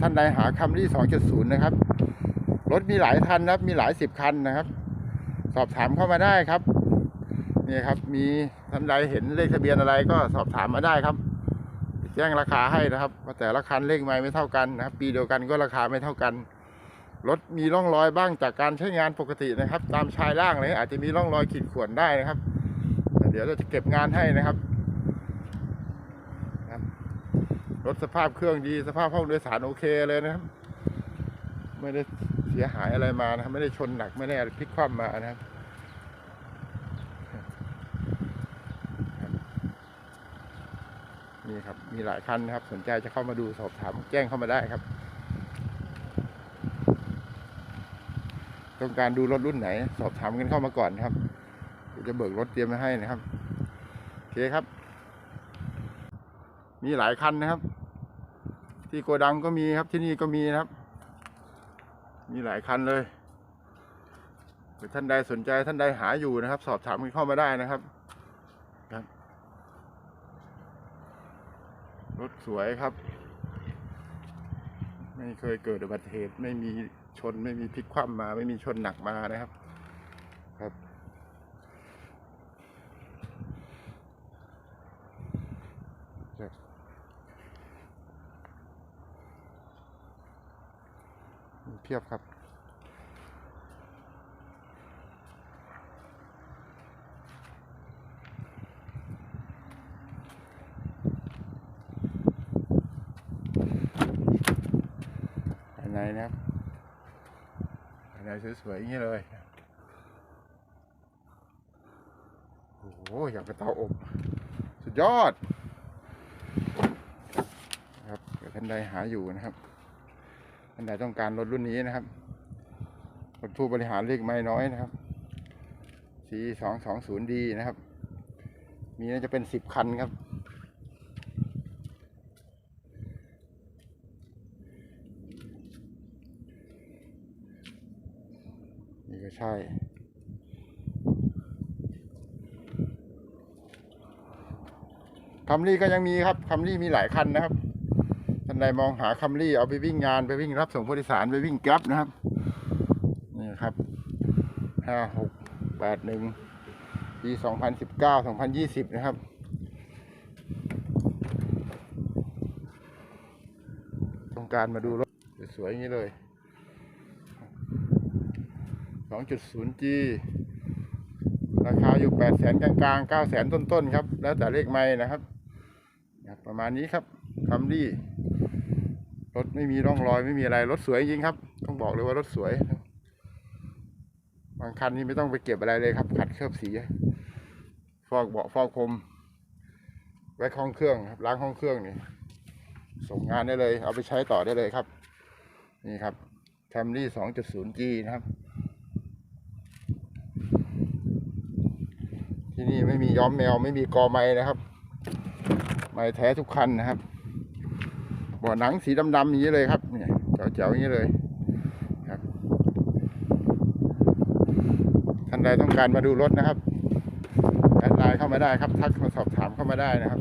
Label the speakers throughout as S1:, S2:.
S1: ท่านใดหาคัมรี่2.0นะครับ รถมีหลายคันนะครับ มีหลายสิบคันนะครับ สอบถามเข้ามาได้ครับ นี่ครับ มีท่านใดเห็นเลขทะเบียนอะไรก็สอบถามมาได้ครับ แจ้งราคาให้นะครับว่าแต่ละคันเลขไม้ไม่เท่ากันนะครับ ปีเดียวกันก็ราคาไม่เท่ากัน รถมีร่องรอยบ้างจากการใช้งานปกตินะครับ ตามชายล่างเลยอาจจะมีร่องรอยขีดข่วนได้นะครับ เดี๋ยวเราจะเก็บงานให้นะครับ รถสภาพเครื่องดีสภาพห้องโดยสารโอเคเลยนะครับ ไม่ได้เสียหายอะไรมานะครับ ไม่ได้ชนหนักไม่ได้พลิกคว่ำมานะครับนี่ครับ มีหลายคันนะครับ สนใจจะเข้ามาดูสอบถามแจ้งเข้ามาได้ครับ ต้องการดูรถรุ่นไหน สอบถามกันเข้ามาก่อนนครับจะเบิกรถเตรียมมาให้นะครับโอเคครับ มีหลายคันนะครับ ที่โกดังก็มีครับที่นี่ก็มีนะครับ มีหลายคันเลยหรือท่านใดสนใจท่านใดหาอยู่นะครับ สอบถามกันเข้ามาได้นะครับครับ รถสวยครับ ไม่เคยเกิดอุบัติเหตุไม่มีชนไม่มีพลิกคว่ำมา ไม่มีชนหนักมานะครับครับ ครับมี เพียบครับ ภายในนะครับภายในสวยๆอย่างนี้เลย โอ้โหอยากกระเตาอบ สุดยอดนะครับเดี๋ยวท่านใดหาอยู่นะครับ ท่านใดต้องการรถรุ่นนี้นะครับรถผู้บริหารเลขไม่น้อยนะครับ C สองสองศูนย์ดีนะครับ มีน่าจะเป็นสิบคันครับ นี่ก็ใช่คัมรี่ก็ยังมีครับคัมรี่มีหลายคันนะครับ นใดมองหาคัมรี่เอาไปวิ่งงานไปวิ่งรับส่งผู้โดยสารไปวิ่งแกร็บนะครับนี่ครับห้าหกแปดหนึ่งปีสองพันสิบเก้าสองพันยี่สิบนะครับต้องการมาดูรถสวยๆอย่างนี้เลย 2.0G ราคาอยู่ 8 0 0แสนกลางๆ 9 0 0แสนต้นๆ ครับ แล้วแต่เลขไม่นะครับนะครับประมาณนี้ครับคัมรี่ รถไม่มีร่องรอยไม่มีอะไรรถสวยจริงครับ ต้องบอกเลยว่ารถสวย บางคันนี้ไม่ต้องไปเก็บอะไรเลยครับ ขัดเคลือบสี ฟอกเบาะฟอกพรมไว้ห้องเครื่องครับล้างห้องเครื่องนี่ส่งงานได้เลย เอาไปใช้ต่อได้เลยครับ นี่ครับ Camry 2.0G นะครับ ที่นี่ไม่มีย้อมแมวไม่มีกอไม้นะครับ ไม้แท้ทุกคันนะครับ บ่อหนังสีดำๆอย่างนี้เลยครับเนี่ยแจ๋วๆอย่างนี้เลยครับท่านใดต้องการมาดูรถนะครับแอดไลน์เข้ามาได้ครับ ทักมาสอบถามเข้ามาได้นะครับ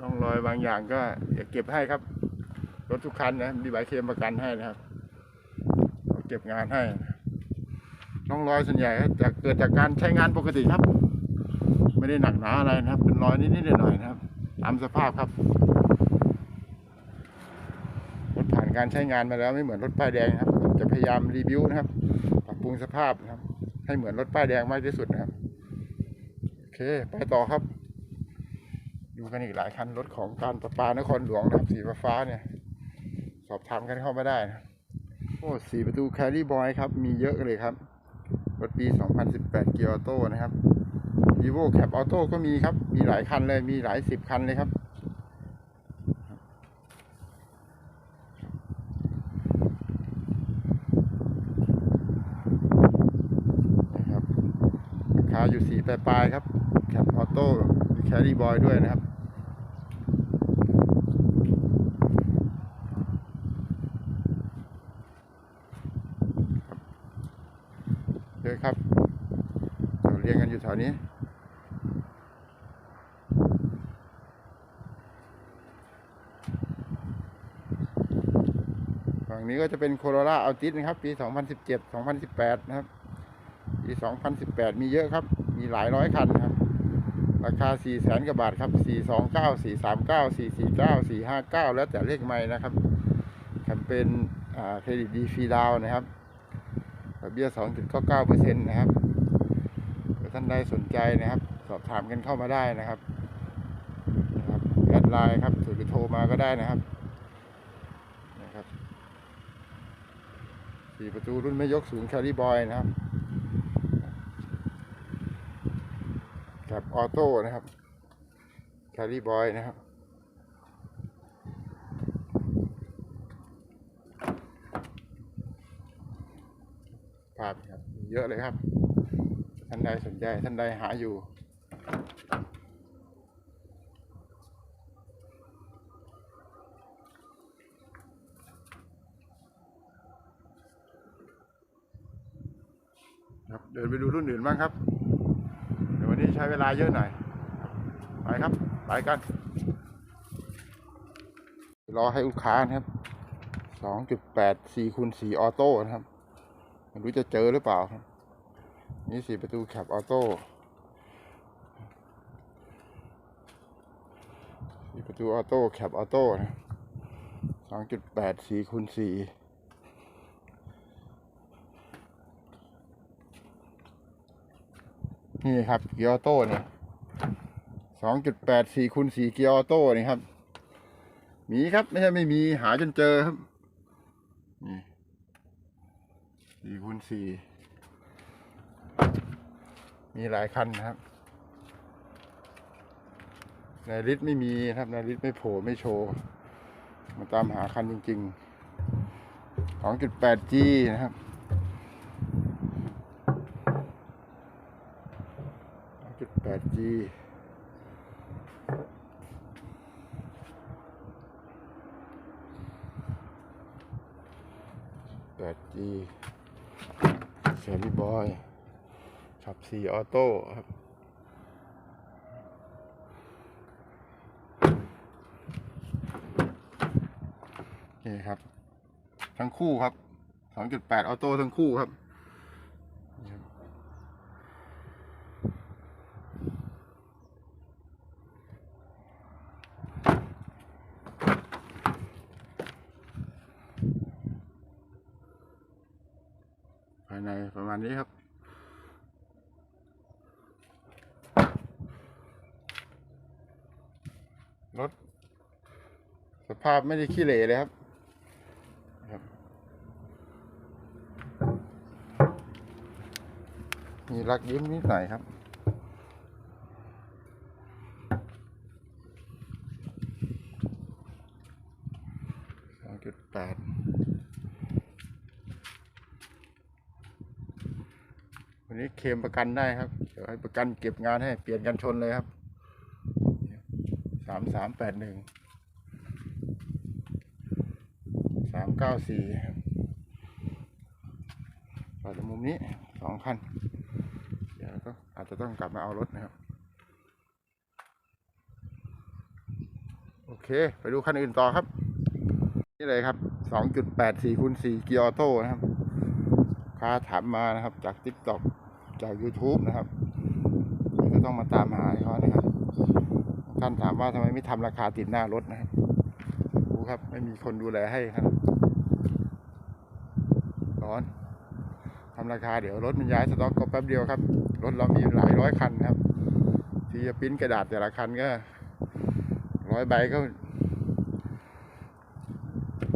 S1: ร่องรอยบางอย่างก็อย่าเก็บให้ครับ รถทุกคันนะมีใบเคลมประกันให้นะครับเก็บงานให้ร่องรอยส่วนใหญ่จะเกิดจากการใช้งานปกติครับ ไม่ได้หนักหนาอะไรนะครับ เป็นรอยนิดๆหน่อยๆนะครับตามสภาพครับรถผ่านการใช้งานมาแล้วไม่เหมือนรถป้ายแดงครับ จะพยายามรีวิวนะครับ ปรับปรุงสภาพนะครับ ให้เหมือนรถป้ายแดงมากที่สุดนะครับโอเค ไปต่อครับดูกันอีกหลายคันรถของการประปานครหลวงนะครับสีฟ้าเนี่ย สอบถามกันเข้ามาได้นะโอ้สีประตูแคลรี่บอยครับ มีเยอะเลยครับรถปี 2018 เกียร์ออโต้นะครับ vivo cap auto ก็มีครับ มีหลายคันเลย มีหลายสิบคันเลยครับ นะครับราคาอยู่สี่ปลายๆครับ cap auto มี carry boy ด้วยนะครับเลยครับเรียงกันอยู่แถวนี้ ฝั่งนี้ก็จะเป็นโคโรล่าอัลติสนะครับ ปี 2017 2018 นะครับ ปี 2018 มีเยอะครับ มีหลายร้อยคันครับ ราคา 4 0 0แสนกว่าบาทครับ 429 439 449 459 แล้วแต่เลขไม่นะครับ แคมเปญเครดิตดีฟรีดาวนะครับดอกเบี้ย 2.99%นะครับถ้าท่านใดสนใจนะครับ สอบถามกันเข้ามาได้นะครับแอดไลน์ครับหรือโทรมาก็ได้นะครับ สี่ประตูรุ่นไม่ยกสูงแคริบอยนะครับกับออโต้นะครับแคริบอยนะครับภาพครับ เยอะเลยครับ ท่านใดสนใจ ท่านใดหาอยู่ ครับเดินไปดูรุ่นอื่นบ้างครับเดี๋ยววันนี้ใช้เวลาเยอะหน่อยไปครับไปกัน รอให้ลูกค้านะครับสองจุดแปดสี่คูณสี่ออโต้นะครับไม่รู้จะเจอหรือเปล่าครับนี่สี่ประตูแคปออโต้สี่ประตูออโต้แคปออโต้นะสองจุดแปดสี่คูณสี่ นี่ครับเกียร์ออโต้เนี่ยสองจุดแปดสี่คูณสี่เกียร์ออโต้นี่ครับ มีครับไม่ใช่ไม่มีหาจนเจอครับนี่สี่คูณสี่มีหลายคันนะครับในลิสต์ไม่มีครับในลิสต์ไม่โผล่ไม่โชว์มาตามหาคันจริงๆ 2.8G นะครับ 2.8G 8G แครี่บอยขับสี่ออโต้ครับนี่ครับ ทั้งคู่ครับ 2.8 ออโต้ทั้งคู่ครับนี่ครับ ภายในประมาณนี้ครับ รถ สภาพไม่ได้ขี้เหร่เลยครับครับมีรักยิ้มนิดหน่อยครับ สองจุดแปด วันนี้ เคลมประกันได้ครับเดี๋ยวให้ประกันเก็บงานให้เปลี่ยนกันชนเลยครับสามสามแปดหนึ่งสามเก้าสี่ต่อจากมุมนี้สองคันเดี๋ยวก็อาจจะต้องกลับมาเอารถนะครับ โอเค ไปดูคันอื่นต่อครับ นี่เลยครับสองจุดแปดสี่คูณสี่เกียร์ออโต้นะครับค้าถามมานะครับจาก t ิ k t o k จาก YouTube นะครับก็ต้องมาตามหาเขานะครับ ท่านถามว่าทำไมไม่ทำราคาติดหน้ารถนะครับดูครับ ไม่มีคนดูแลให้ครับ ร้อนทำราคาเดี๋ยวรถมันย้ายสต็อกก็แป๊บเดียวครับ รถเรามีหลายร้อยคันนะครับ ที่จะปิ้นกระดาษแต่ละคันก็ร้อยใบก็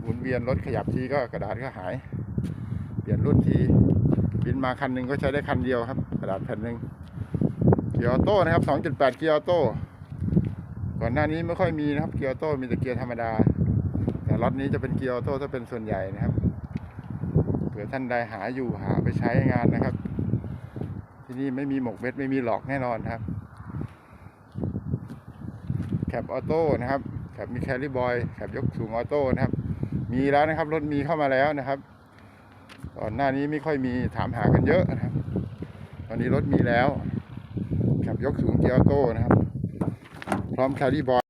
S1: หมุนเวียนรถขยับทีก็กระดาษก็หาย เปลี่ยนรุ่นที ปินมาคันหนึ่งก็ใช้ได้คันเดียวครับ กระดาษแผ่นหนึ่งเกียร์ออโต้นะครับ 2.8 เกียร์ออโต้ก่อนหน้านี้ไม่ค่อยมีนะครับเกียร์ออโต้มีแต่เกียร์ธรรมดา แต่ล็อตนี้จะเป็นเกียร์ออโต้ถ้าเป็นส่วนใหญ่นะครับเผื่อท่านใดหาอยู่หาไปใช้งานนะครับ ที่นี่ไม่มีหมกเม็ดไม่มีหลอกแน่นอนครับแคปออโต้นะครับแคปมีแคริบอยแคปยกสูงออโต้นะครับ มีแล้วนะครับรถมีเข้ามาแล้วนะครับ ก่อนหน้านี้ไม่ค่อยมีถามหากันเยอะนะครับ ตอนนี้รถมีแล้ว ขับยกสูงเกียร์โต้นะครับ พร้อมแคริบอย